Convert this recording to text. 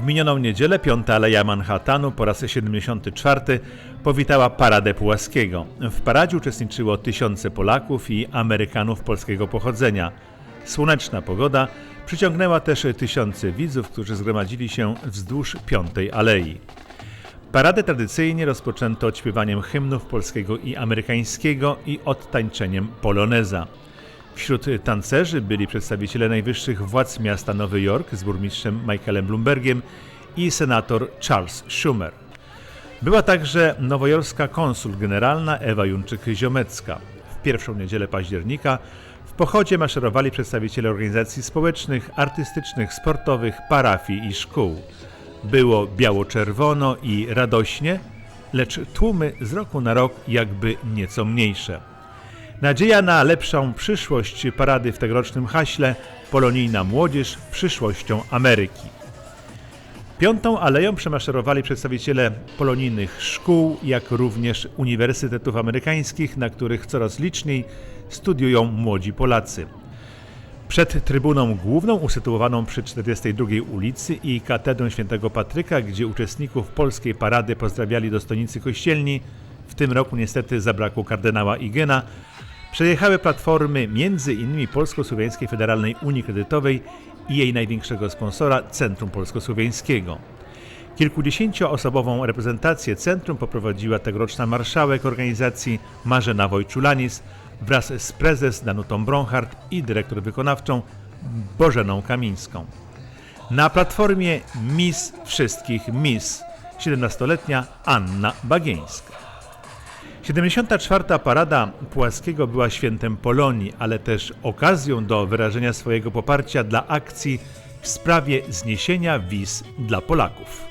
W minioną niedzielę Piąta Aleja Manhattanu po raz 74 powitała Paradę Pułaskiego. W paradzie uczestniczyło tysiące Polaków i Amerykanów polskiego pochodzenia. Słoneczna pogoda przyciągnęła też tysiące widzów, którzy zgromadzili się wzdłuż Piątej Alei. Paradę tradycyjnie rozpoczęto odśpiewaniem hymnów polskiego i amerykańskiego i odtańczeniem poloneza. Wśród tancerzy byli przedstawiciele najwyższych władz miasta Nowy Jork z burmistrzem Michaelem Bloombergiem i senator Charles Schumer. Była także nowojorska konsul generalna Ewa Junczyk-Ziomecka. W pierwszą niedzielę października w pochodzie maszerowali przedstawiciele organizacji społecznych, artystycznych, sportowych, parafii i szkół. Było biało-czerwono i radośnie, lecz tłumy z roku na rok jakby nieco mniejsze. Nadzieja na lepszą przyszłość parady w tegorocznym haśle Polonijna młodzież przyszłością Ameryki. Piątą aleją przemaszerowali przedstawiciele polonijnych szkół, jak również uniwersytetów amerykańskich, na których coraz liczniej studiują młodzi Polacy. Przed trybuną główną usytuowaną przy 42 ulicy i katedrą świętego Patryka, gdzie uczestników polskiej parady pozdrawiali dostojnicy kościelni, w tym roku niestety zabrakło kardynała Igena, przejechały platformy m.in. Polsko-Słowiańskiej Federalnej Unii Kredytowej i jej największego sponsora Centrum Polsko-Słowiańskiego. Kilkudziesięcioosobową reprezentację centrum poprowadziła tegoroczna marszałek organizacji Marzena Wojczulanis wraz z prezes Danutą Bronhardt i dyrektor wykonawczą Bożeną Kamińską. Na platformie Miss Wszystkich Miss 17-letnia Anna Bagieńska. 74. Parada Płaskiego była świętem Polonii, ale też okazją do wyrażenia swojego poparcia dla akcji w sprawie zniesienia wiz dla Polaków.